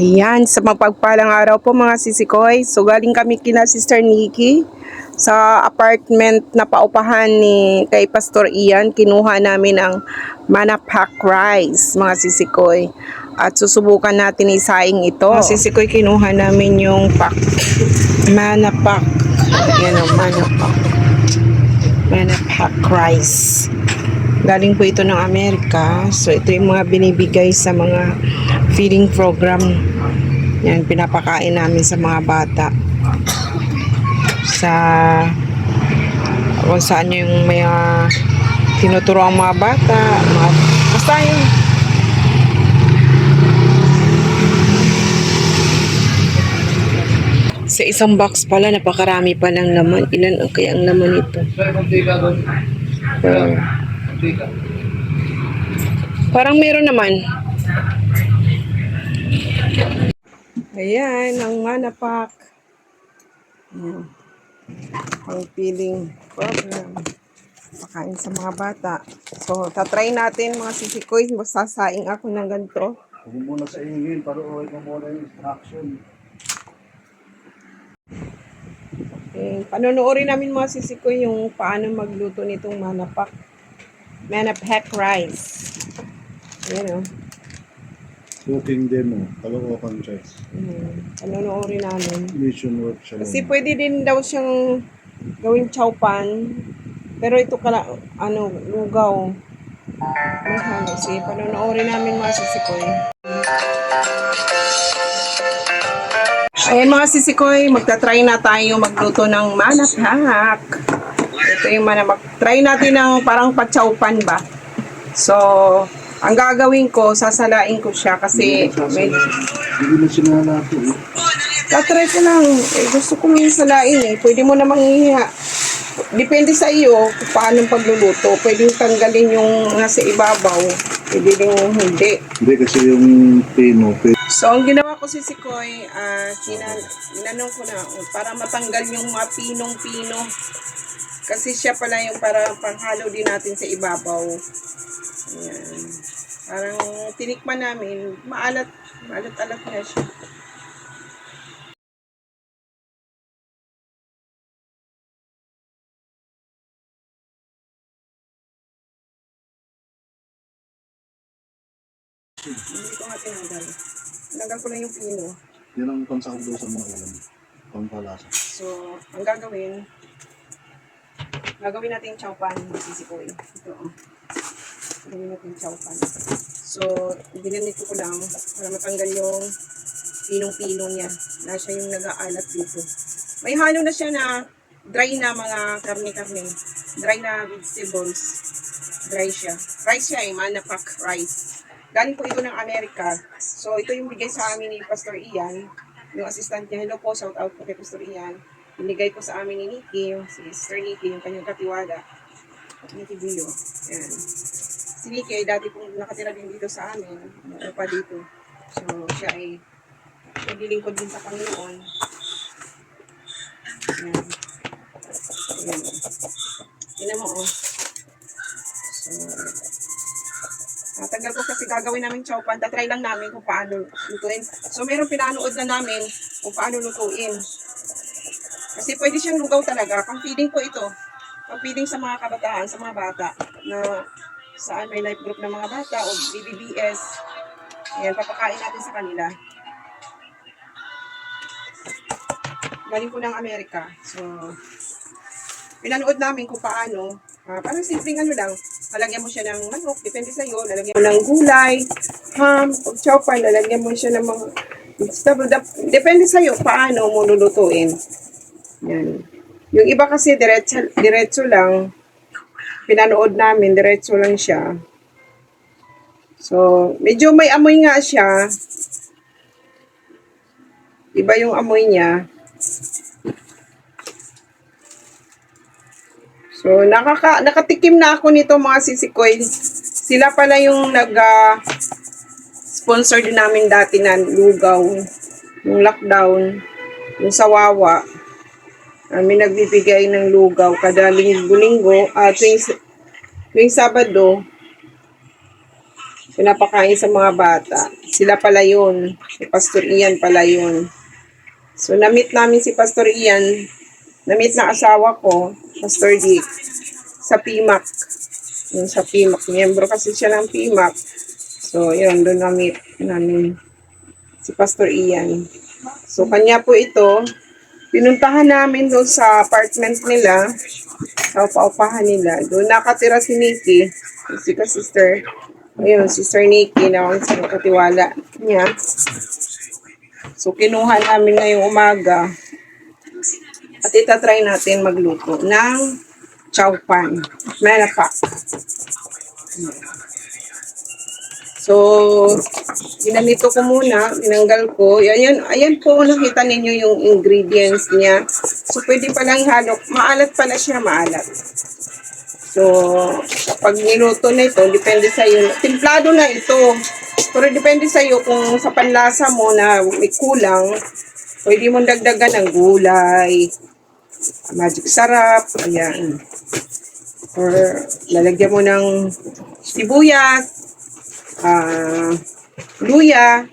Ayan, sa mapagpalang araw po mga sisikoy. So galing kami kina Sister Nikki sa apartment na paupahan ni kay Pastor Ian. Kinuha namin ang manapak rice mga sisikoy. At susubukan natin isaing ito. Mga sisikoy, kinuha namin yung pak manapak. Ayan o, manapak. Manapak rice. Galing po ito ng Amerika. So, ito yung mga binibigay sa mga feeding program. Yan, pinapakain namin sa mga bata. Sa kung saan yung may uh, tinuturo ang mga bata. Mga, basta yung sa isang box pala, napakarami pa ng laman. Ilan ang kaya ang laman nito? Uh, Parang meron naman. Ayan, ang manapak. Ayan. Ang feeling program. Pakain sa mga bata. So, tatry natin mga sisikoy. Sasaing ako ng ganito. Huwag muna sa ingin, para okay mo muna yung instruction. Eh, panonoodin namin mga sisikoy yung paano magluto nitong manapak. Manapak rice. Ayan o. Cooking demo, Caloocan Chess. Hmm. Panonoodin namin. Mission work siya. Kasi pwede din daw siyang gawing chowpan. Pero ito kala, ano, lugaw. Mahalo. Sige, panonoodin namin mga sisikoy. Ayan mga sisikoy, magta-try na tayo magluto ng manahak. Ito yung manamak. Try natin ng parang pachaupan ba. So, ang gagawin ko, sasalain ko siya kasi may, Hindi na sinalato eh. Tatry ko lang. Eh, gusto ko yung salain eh. Pwede mo namang ihiha. Depende sa iyo kung paano pagluluto. Pwede tanggalin yung nasa ibabaw. Pwede din yung hindi. Hindi kasi yung pino, So, ang ginawa ko si Sikoy, ah, kina- inanong ko na para matanggal yung mga pinong-pino. Kasi siya pala yung para panghalo din natin sa ibabaw. Ayan. Parang tinikman namin, maalat, maalat-alat na siya. Hindi ko nga tinanggal. Tinanggal ko lang yung pino. yan ang pansahog daw sa mga ulam. Pampalasa. So, ang gagawin, gagawin natin yung chowpan, sisikoy. Ito, oh. Gagawin natin yung chowpan. So, dinanito ko lang para matanggal yung pinong-pinong niya. Na siya yung nag-aalat dito. May halo na siya na dry na mga karne-karne. Dry na vegetables. Dry siya. Rice siya eh, manapak rice. Galing po ito ng Amerika. So, ito yung bigay sa amin ni Pastor Ian yung assistant niya, hello po, shout out po kay Pastor Ian. Binigay po sa amin ni Nikki, si Sister Nikki, yung kanyang katiwala. Nikki Bio. Yan. Si Nikki ay dati pong nakatira din dito sa amin. Ano pa dito. So, siya ay naglilingkod din sa Panginoon. Yan. Yan. Tingnan mo, oh. So, Natagal ko kasi gagawin namin chowpan. Tatry lang namin kung paano lutuin. So, meron pinanood na namin kung paano lutuin. Kasi pwede siyang lugaw talaga. Pang feeding po ito. Pang feeding sa mga kabataan, sa mga bata na saan may life group ng mga bata o BBBS. Ayan, papakain natin sa kanila. Galing po ng Amerika. So, pinanood namin kung paano. Ah, parang simpleng ano lang. Lalagyan mo siya ng manok, depende sa iyo. Lalagyan mo ng gulay, ham, pag chowpan, lalagyan mo siya ng mga vegetable. Dep- Depende sa iyo paano mo lulutuin. Yan. Yung iba kasi diretso, diretso lang. Pinanood namin, diretso lang siya. So, medyo may amoy nga siya. Iba yung amoy niya. So, nakaka, nakatikim na ako nito mga sisikoy. Sila pala yung nag ah, sponsor din namin dati na lugaw. Yung lockdown. Yung sawawa. Kami nagbibigay ng lugaw kada linggo-linggo. At tuwing, tuwing Sabado, pinapakain sa mga bata. Sila pala yun. Si Pastor Ian pala yun. So, na-meet namin si Pastor Ian. Na-meet na asawa ko, Pastor Dick, sa PMAC. Yung sa PMAC. Miyembro kasi siya ng PMAC. So, yun, doon na-meet namin si Pastor Ian. So, kanya po ito. Pinuntahan namin doon sa apartment nila, sa upaupahan nila. Doon nakatira si Nikki, si ka sister. Ayun, sister Nikki, na ang katiwala niya. So, kinuha namin ngayong umaga. At itatry natin magluto ng chow pan. Manapak. So, ginanito ko muna, tinanggal ko. Ayan, ayan po, nakita ninyo yung ingredients niya. So, pwede palang ihalo. Maalat pala siya, maalat. So, kapag niluto na ito, depende sa iyo. Timplado na ito. Pero depende sa iyo kung sa panlasa mo na may kulang, pwede mo dagdagan ng gulay, magic sarap, ayan. Or lalagyan mo ng sibuyas, ah, luya,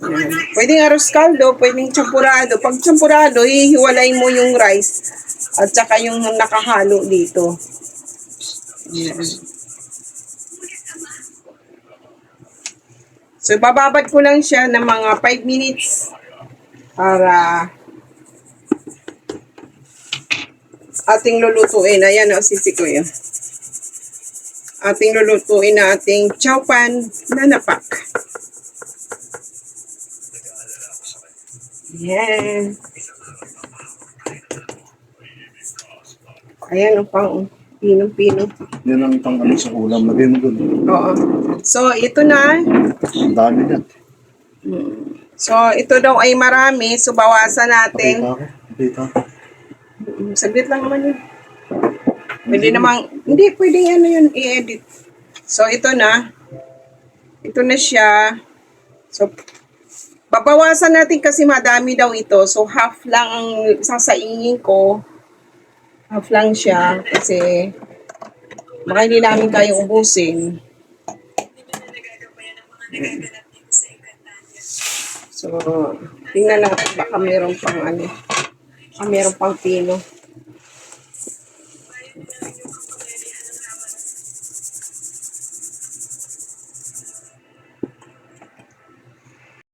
Ayan. Pwedeng arroz caldo, pwedeng champurado. Pag champurado, hihiwalay mo yung rice at saka yung nakahalo dito. Ayan. So, bababad ko lang siya ng mga 5 minutes para ating lulutuin. Ayan, o, sisi ko yun. Ating lulutuin na ating chow pan na napak. Yan. Ayan, ang pang pinong-pino. Yan ang pang ano sa ulam. Lagay mo dun. Oo. So, ito na. Ang dami yan. So, ito daw ay marami. So, bawasan natin. Pakita ako. Pakita. Mm, Saglit lang naman yun. Pwede namang, hindi, pwede ano yun, i-edit. So, ito na. Ito na siya. So, babawasan natin kasi madami daw ito. So, half lang ang sasaingin ko. Half lang siya kasi baka hindi namin kayang ubusin. So, tingnan natin baka meron pang ano. Baka meron pang pino.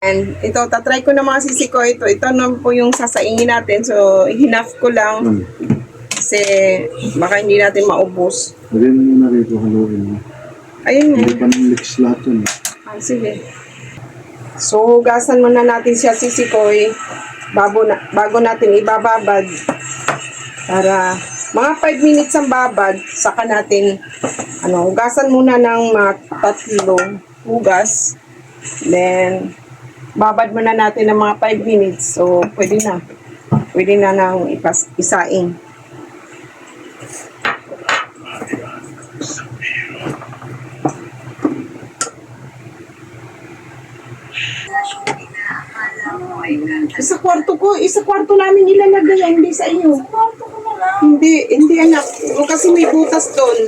And ito, tatry ko na mga sisi ko ito. Ito na po yung sasaingin natin. So, hinaf ko lang Hmm. kasi baka hindi natin maubos. Lagay mo muna rito. Haluin mo. Ayun Hindi nga. pa ng mix lahat yun. Ah, sige. So, hugasan muna natin siya sisikoy bago, na, bago natin ibababad para mga 5 minutes ang babad saka natin ano, hugasan muna ng mga tatlong hugas then babad muna natin ng mga 5 minutes so pwede na pwede na nang ipas, isaing Isa kwarto ko, isa kwarto namin ilalagay, hindi sa inyo. Hindi, hindi anak. O kasi may butas doon.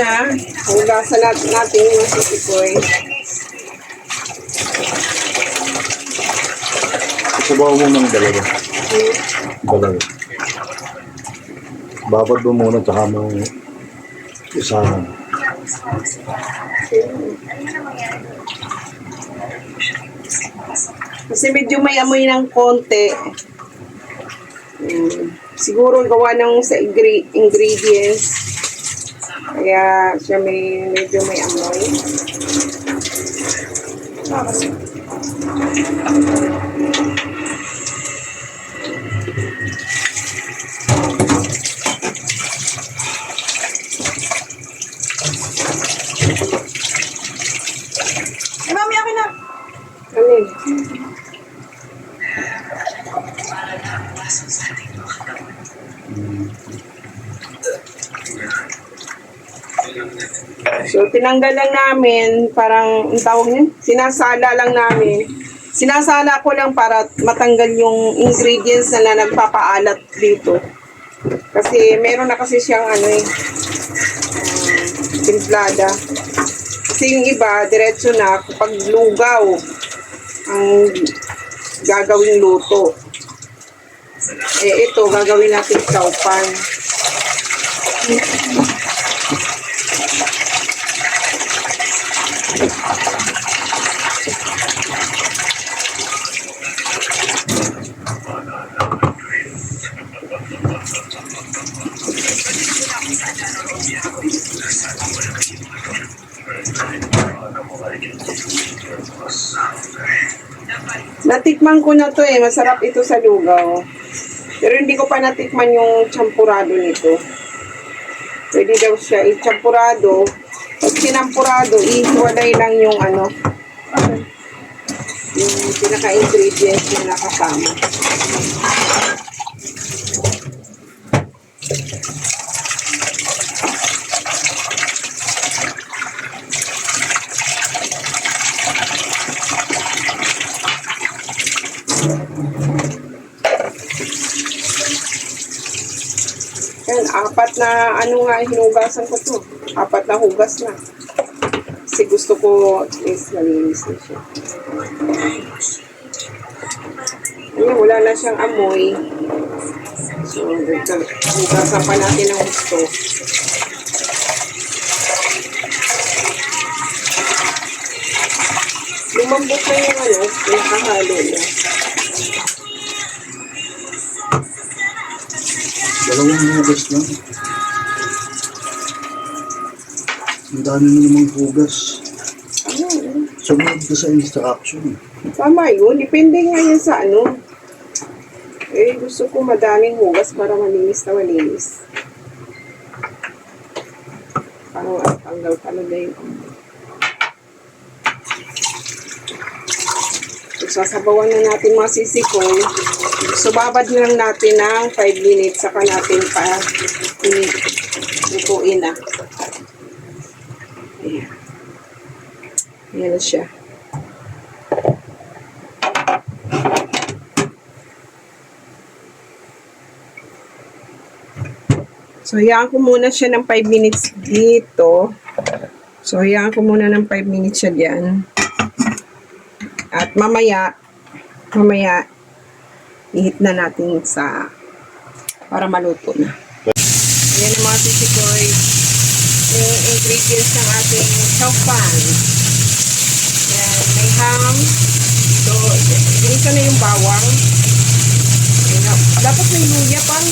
Na. Hugasan natin, natin yung sisikoy. Subaw mo ng dalawa. Dalawa. Babad mo muna tsaka mo isahan. Kasi medyo may amoy ng konti. Mm, siguro gawa ng sa ingre- ingredients. Kaya siya may medyo may amoy. So, tinanggal lang namin, parang, ang tawag niya, sinasala lang namin. Sinasala ko lang para matanggal yung ingredients na, na nagpapaalat dito. Kasi meron na kasi siyang ano eh, um, timplada. Kasi yung iba, diretso na, kapag lugaw, ang gagawing luto. Eh, ito, gagawin natin chowpan. Natikman ko na to eh. Masarap ito sa lugaw. Pero hindi ko pa natikman yung champurado nito. Pwede daw siya i-champurado. Pag sinampurado, ihiwalay lang yung ano, yung pinaka-ingredients na nakasama. Yan, apat na ano nga hinugasan ko to. Apat na hugas na. Kasi gusto ko at least nalinis na siya. Ayun, wala na siyang amoy. So, hugasan pa natin ng gusto. Lumambot na yung ano, nakahalo niya. Dalawang hugas lang. Ang dami mo namang hugas. Ano, ano? Sumunod ka sa instruction. Tama yun. Depende nga yan sa ano. Eh, gusto ko madaming hugas para malinis na malinis. Parang ang tanggal talaga yung sasabawan na natin mga sisikoy. So, babad na lang natin ng 5 minutes. Saka natin pa lutuin na. Ayan. Ayan na siya. So, hayaan ko muna siya ng 5 minutes dito. So, hayaan ko muna ng 5 minutes siya diyan. At mamaya, mamaya, ihit na natin sa, para maluto na. Ayan ang mga sisikoy, yung ingredients ng ating chow pan. Ayan, may ham. So, ginisa na yung bawang. Ayan, dapat may luya pang.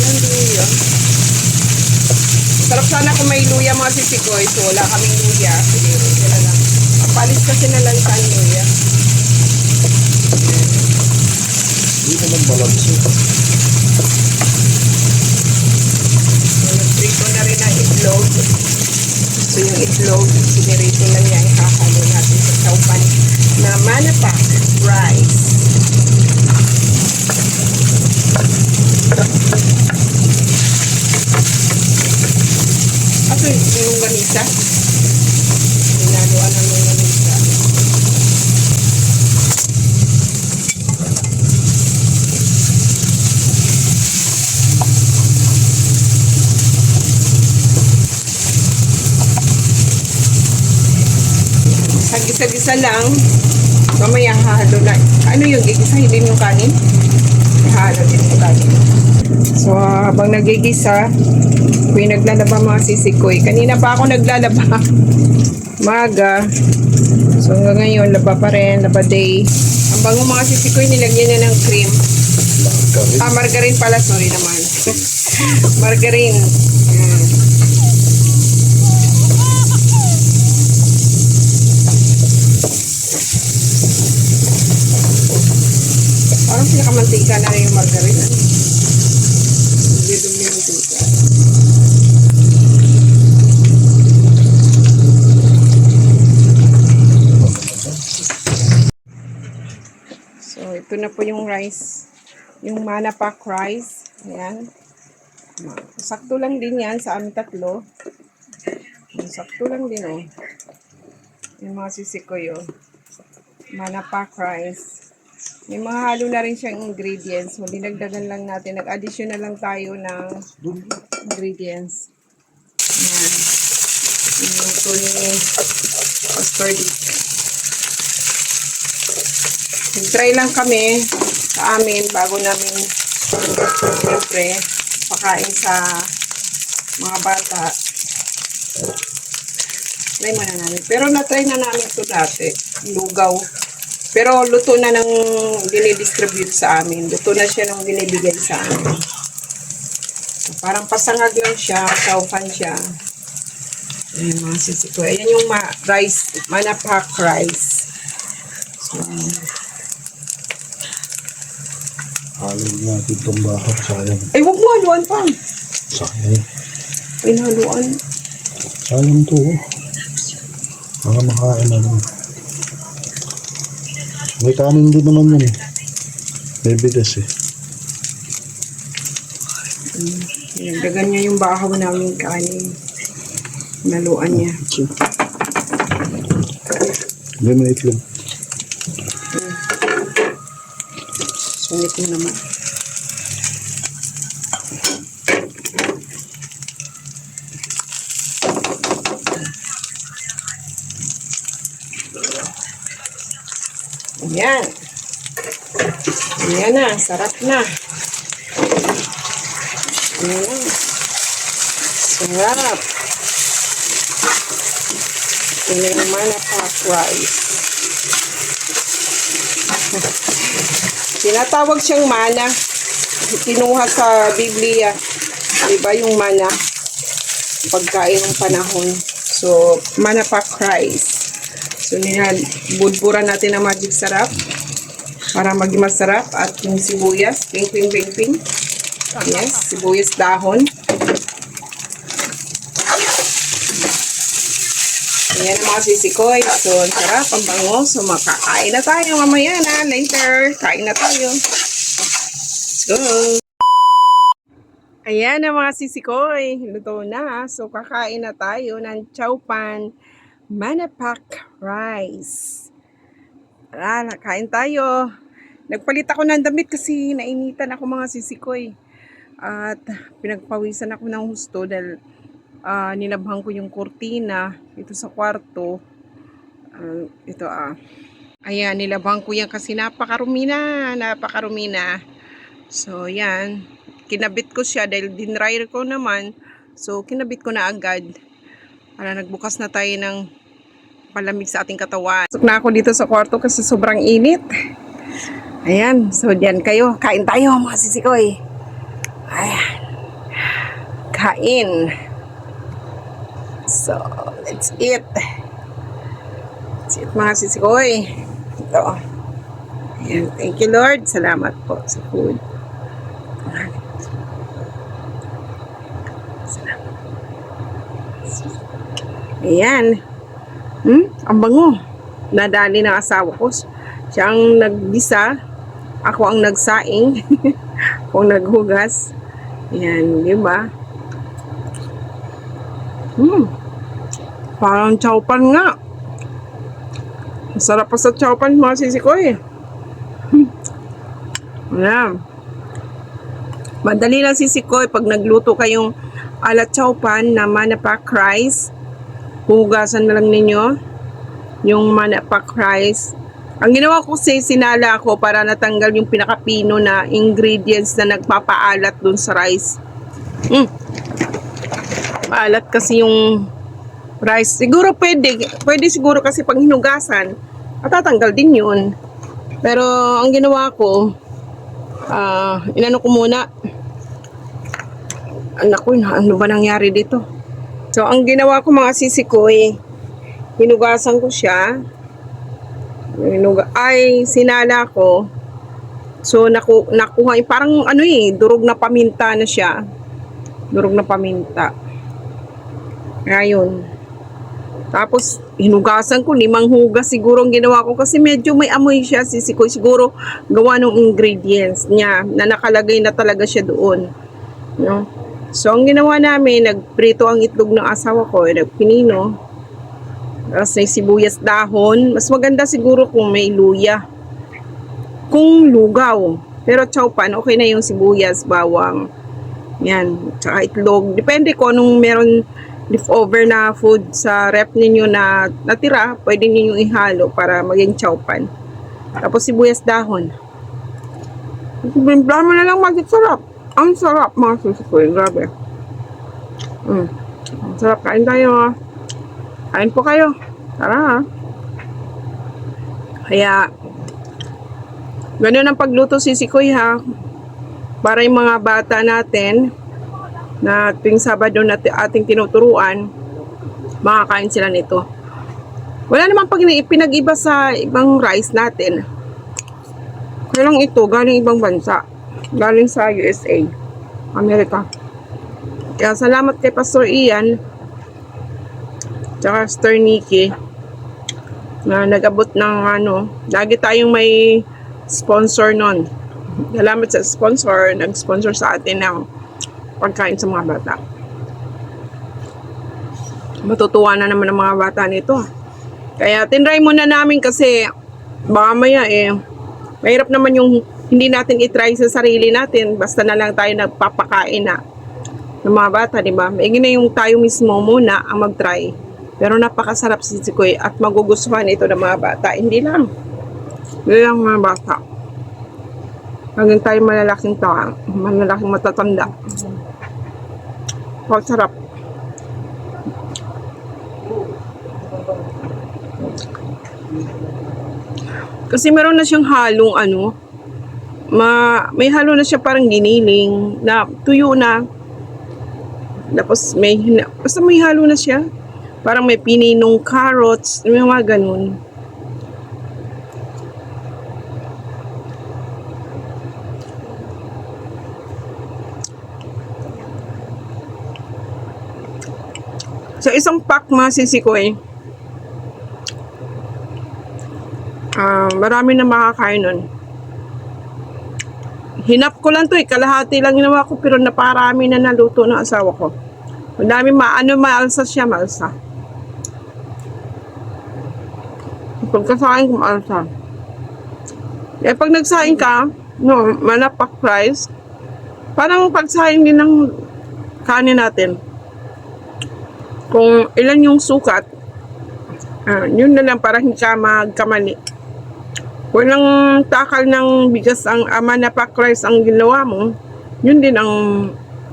Yan, luya. Sarap sana kung may luya mga sisikoy. So, wala kaming luya. Sige, na lang. Papalis kasi na lang sa luya. Hindi naman balanse. So, nagprito na rin ang itlog. So, yung itlog, sinirito lang yan. Ikakalo natin sa chowpan na manapak rice. Ato yung ganisa. Inaluan ng ganisa. Gisa-gisa lang. Mamaya hahalo na. Ano yung gigisahin din yung kanin? Hahalo din yung kanin. So, habang nagigisa, ako yung naglalaba mga sisikoy. Kanina pa ako naglalaba. Maga. So, hanggang ngayon, laba pa rin. Laba day. Ang bango mga sisikoy, nilagyan niya ng cream. Langka Ah, margarine pala. Sorry naman. margarine. Pinakamantika na rin yung margarine. Ano? Hindi dumi yung mantika. So, Ito na po yung rice. Yung mana pack rice. Ayan. Sakto lang din yan sa aming tatlo. Sakto lang din oh. Yung mga sisig ko yun. Mana pack rice. May mga halo na rin siyang ingredients. So, dinagdagan lang natin. Nag-addition na lang tayo ng ingredients. Ayan. Ito ni Pastor Dick. Nag-try lang kami sa amin bago namin siyempre pakain sa mga bata. Try muna namin. Pero na-try na namin ito dati. Lugaw. Pero luto na ng dinidistribute sa amin. Luto na siya nung binibigay sa amin. So, parang pasangag lang siya. Saupan siya. Ayan mga sisi ko. Ayan yung ma rice. Manapak rice. So, Halo natin itong bakak. Sayang. ay, wag mo haluan pa. Sayang. Pinahaluan. Sayang to. oh. Mga makain na lang. May kanin din naman yan eh. May bigas eh. Nagdagan niya yung bahaw namin kanin. Naluan niya. Hindi may itlog. Sungit mo naman. Ayan. Ayan na. Sarap na. Ayan. Sarap. Na naman na pot rice. Tinatawag siyang mana. Kinuha sa Biblia. Diba yung mana? Pagkain ng panahon. So, mana pa Christ. So, nila, budburan natin ang magic sarap para maging masarap at yung sibuyas, ping ping ping ping. Yes, sibuyas dahon. Ayan ang mga sisikoy. So, ang sarap, ang bango. So, makakain na tayo mamaya na. Later, kain na tayo. Let's go! Ayan ang mga sisikoy. Luto na. So, kakain na tayo ng chowpan manapak rice. Tara, nakain tayo. Nagpalit ako ng damit kasi nainitan ako mga sisikoy. At pinagpawisan ako ng husto dahil ah, nilabhan ko yung kurtina ito sa kwarto. Ah, ito ah. Ayan, nilabhan ko yan kasi napakarumi na, napakarumi na. So, yan. Kinabit ko siya dahil dinryer ko naman. So, kinabit ko na agad. Para nagbukas na tayo ng palamig sa ating katawan. Pasok na ako dito sa kwarto kasi sobrang init. Ayan, so diyan kayo. Kain tayo mga sisikoy. Ayan. Kain. So, let's eat. Let's eat mga sisikoy. Ito. Ayan, thank you Lord. Salamat po sa food. Ayan. Hmm? Ang bango. Nadali ng asawa ko. Siya ang naggisa. Ako ang nagsaing. ako ang naghugas. Ayan, di ba? Hmm. Parang chowpan nga. Masarap pa sa chowpan mga sisikoy. Hmm. Ayan. Madali lang sisikoy pag nagluto kayong alat chowpan na manapak rice. Hugasan na lang ninyo yung manapak rice. Ang ginawa ko kasi sinala ko para natanggal yung pinakapino na ingredients na nagpapaalat dun sa rice. Mm. Maalat kasi yung rice. Siguro pwede. Pwede siguro kasi pag hinugasan, matatanggal din yun. Pero ang ginawa ko, ah, inano ko muna. Anak ko, ano ba nangyari dito? So, ang ginawa ko mga sisikoy, hinugasan ko siya. Hinuga, ay, sinala ko. So, naku, nakuha, yung parang ano eh, durog na paminta na siya. Durog na paminta. Kaya yun. Tapos, hinugasan ko, limang hugas siguro ang ginawa ko kasi medyo may amoy siya, sisikoy. Siguro, gawa ng ingredients niya na nakalagay na talaga siya doon. No? So, ang ginawa namin, nagprito ang itlog ng asawa ko, eh, nagpinino. Tapos may sibuyas dahon. Mas maganda siguro kung may luya. Kung lugaw. Pero chowpan, okay na yung sibuyas, bawang. Yan. Tsaka itlog. Depende kung anong meron leftover na food sa rep ninyo na natira, pwede ninyo ihalo para maging chowpan. Tapos sibuyas dahon. Bimbla mo na lang maging sarap. Ang sarap mga susikoy. Grabe. Mm. Ang sarap. Kain tayo. Kain po kayo. Tara. Kaya, ganun ang pagluto sisikoy ha. Para yung mga bata natin, na tuwing Sabado na ti- ating tinuturuan, makakain sila nito. Wala namang pag pinag-iba sa ibang rice natin. Kaya lang ito, galing ibang bansa. Galing sa USA, Amerika. Kaya salamat kay Pastor Ian, tsaka Sister Nikki, na nag-abot ng ano, lagi tayong may sponsor nun. Salamat sa sponsor, nag-sponsor sa atin ng pagkain sa mga bata. Matutuwa na naman ang mga bata nito. Kaya tinry muna namin kasi baka maya eh, mahirap naman yung hindi natin itry sa sarili natin. Basta na lang tayo nagpapakain na ng mga bata, di ba? May na yung tayo mismo muna ang mag-try. Pero napakasarap si Sikoy at magugustuhan ito ng mga bata. Hindi lang. Hindi lang mga bata. Hanggang tayo malalaking tao, malalaking matatanda. Ang sarap. Kasi meron na siyang halong ano, ma, may halo na siya parang giniling, na tuyo na. Tapos may, basta may halo na siya. Parang may pininong carrots, may mga ganun. So, isang pack mga sisikoy. Ah, marami na makakain nun. Hinap ko lang to eh. Kalahati lang ginawa ko pero naparami na naluto ng asawa ko. Madami ma ano maalsa siya, maalsa. Pagkasain ko maalsa. Eh pag nagsaing ka, no, manapak rice, parang pagsaing din ng kanin natin kung ilan yung sukat, ah, yun na lang para hindi ka magkamali. Walang takal ng bigas ang ama na pack rice ang ginawa mo, yun din ang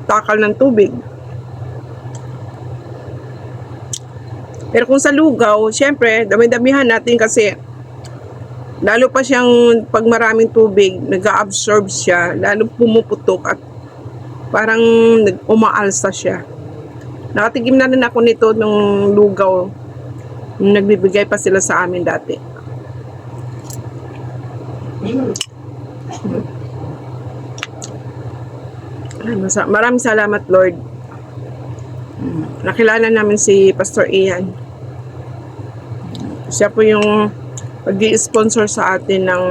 takal ng tubig. Pero kung sa lugaw, syempre, dami-damihan natin kasi lalo pa siyang pag maraming tubig, nag-absorb siya, lalo pumuputok at parang umaalsa siya. Nakatigim na rin ako nito nung lugaw. Nagbibigay pa sila sa amin dati. Maraming salamat, Lord. Nakilala namin si Pastor Ian. Siya po yung mag sponsor sa atin ng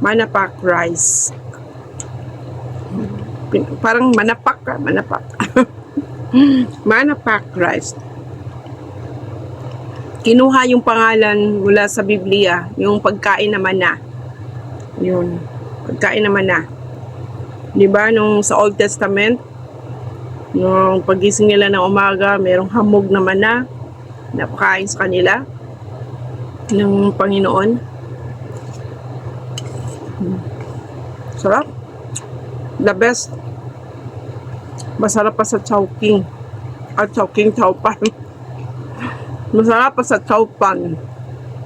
Manapak Rice. Parang manapak ka, manapak. Manapak Rice. Kinuha yung pangalan mula sa Biblia, yung pagkain na. Yun, pagkain naman na. Di ba, nung sa Old Testament, nung pagising nila ng umaga, merong hamog naman na, napakain sa kanila ng Panginoon. Sarap. The best. Masarap pa sa chowking. At chowking chowpan. Masarap pa sa chowpan.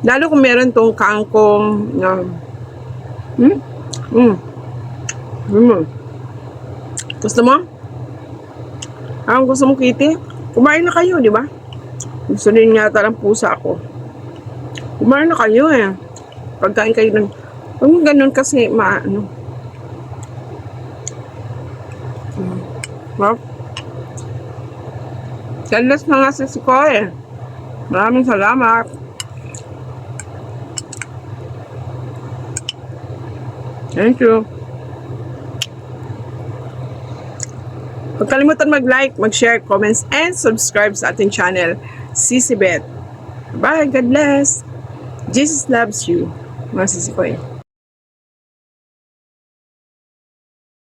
Lalo kung meron tong kangkong na Hmm? Hmm. Hmm. Gusto mo? Ang gusto mo, Kitty? Kumain na kayo, di ba? Gusto din yata ng pusa ako. Kumain na kayo eh. Pagkain kayo ng... Huwag mo ganun kasi maano. Hmm. Well, Galas na nga si Siko eh. Maraming salamat. Thank you. Huwag kalimutan mag-like, mag-share, comments, and subscribe sa ating channel, Sisibet. Bye, God bless. Jesus loves you. Mga sisipoy.